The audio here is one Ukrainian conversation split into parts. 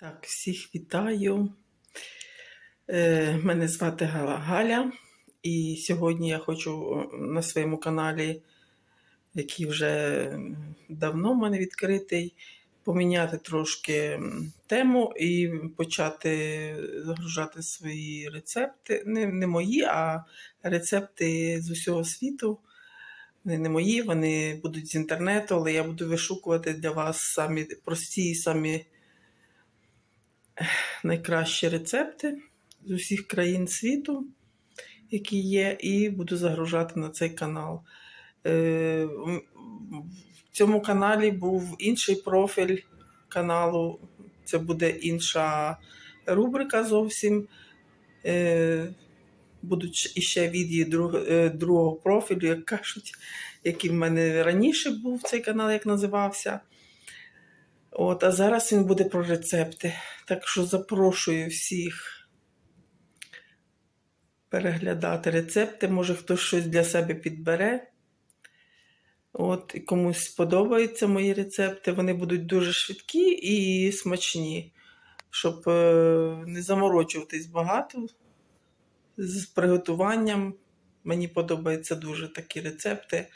Так, всіх вітаю. Е, мене звати Гала Галя, і сьогодні я хочу е, на своєму каналі, який вже давно в мене відкритий, поміняти трошки тему і почати загружати свої рецепти. Не, не мої, а рецепти з усього світу. Вони не мої, вони будуть з інтернету, але я буду вишукувати для вас самі прості, самі найкращі рецепти з усіх країн світу, які є, і буду загружати на цей канал. Е, В цьому каналі був інший профіль каналу, це буде інша рубрика зовсім. Е, Будуть ще- іще відео е, другого профілю, як кажуть, який в мене раніше був цей канал, як називався. От, а зараз він буде про рецепти. Так що запрошую всіх переглядати рецепти. Може хтось щось для себе підбере. От, і комусь сподобаються мої рецепти. Вони будуть дуже швидкі і смачні, щоб е, не заморочуватись багато з приготуванням. Мені подобаються дуже такі рецепти,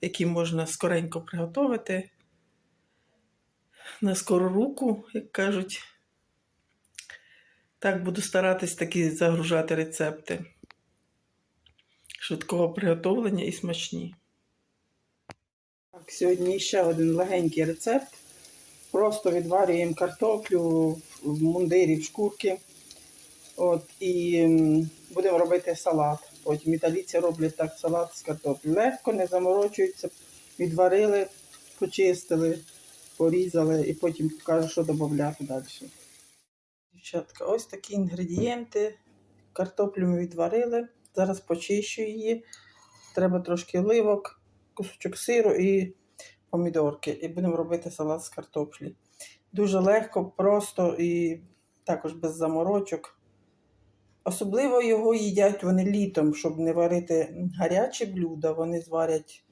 які можна скоренько приготувати на скору руку, як кажуть. Так буду старатись такі загружати рецепти швидкого приготовлення і смачні. Так, сьогодні ще один легенький рецепт. Просто відварюємо картоплю в мундирі, в шкурки. От, і будемо робити салат. Потім італійці роблять так салат з картоплі. Легко, не заморочуються, відварили, почистили, порізали і потім покажу, що додати далі. Дівчатка, ось такі інгредієнти. Картоплю ми відварили. Зараз почищу її. Треба трошки оливок, кусочок сиру і помідорки. І будемо робити салат з картоплі. Дуже легко, просто і також без заморочок. Особливо його їдять вони літом, щоб не варити гарячі блюда. Вони зварять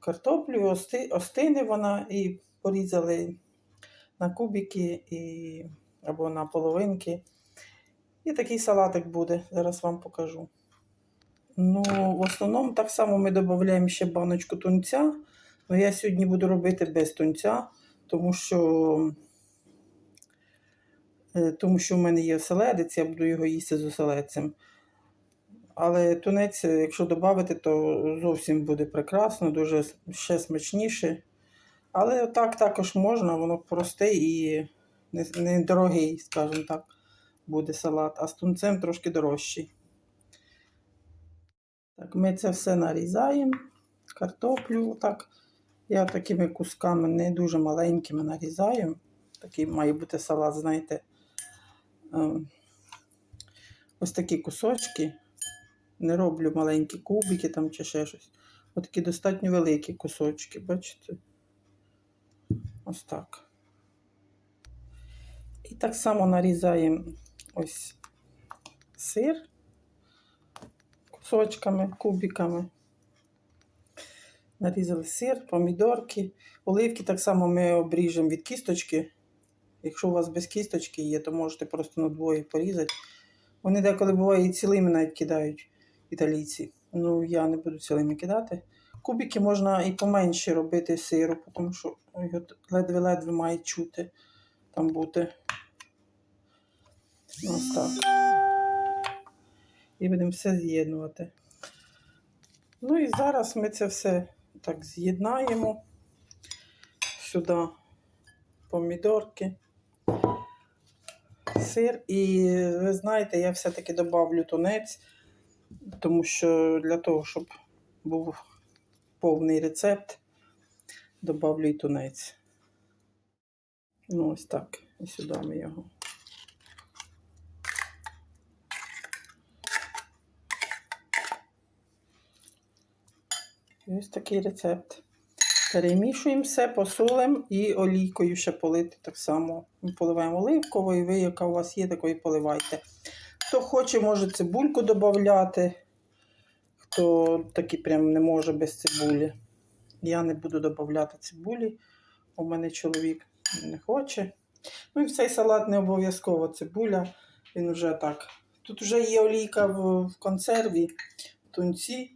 картоплю, ости, остине вона і порізали на кубики і, або на половинки. І такий салатик буде. Зараз вам покажу. Ну, в основному так само ми додаємо ще баночку тунця. але я сьогодні буду робити без тунця, тому що, е, тому що в мене є оселедець, я буду його їсти з оселедцем. Але тунець, е, якщо додати, то зовсім буде прекрасно, дуже ще смачніше. Але так також можна, воно просте і не- недорогий, скажімо так, буде салат, а з тунцем трошки дорожчий. Так, ми це все нарізаємо, картоплю. Так. Я такими кусками не дуже маленькими нарізаю. Такий має бути салат, знаєте. е, Ось такі кусочки. Не роблю маленькі кубики там чи ще щось. Ось такі достатньо великі кусочки, бачите? Ось так. І так само нарізаємо ось сир кусочками, кубиками. Нарізали сир, помідорки, оливки так само ми обріжемо від кісточки. Якщо у вас без кісточки є, то можете просто на двоє порізати. Вони деколи буває і цілими навіть кидають італійці. Ну, я не буду цілими кидати. Кубики можна і поменше робити сиру, тому що ледве-ледве має чути там бути. Ось так. І будемо все з'єднувати. Ну і зараз ми це все так з'єднаємо. Сюди помідорки, сир. І ви знаєте, я все-таки добавлю тунець, тому що для того, щоб був повний рецепт, добавлю і тунець. Ну, ось так. І сюди ми його. І Ось такий рецепт. Перемішуємо все, посолимо і олійкою ще полити так само. Ми поливаємо оливковою, ви, яка у вас є, такої поливайте. Хто хоче, може цибульку додати. Хто такий прям не може без цибулі. Я не буду додати цибулі. У мене чоловік не хоче. Ну і в цей салат не обов'язково цибуля. Він вже так. Тут вже є олійка в, в консерві, в тунці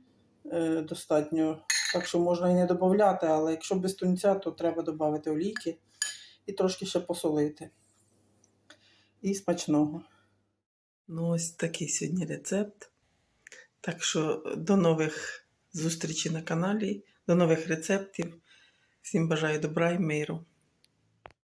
е, достатньо. Так що можна і не додати, але якщо без тунця, то треба додати олійки і трошки ще посолити. І смачного. Ну, ось такий сьогодні рецепт. Так що до нових зустрічей на каналі, до нових рецептів. Всім бажаю добра і миру.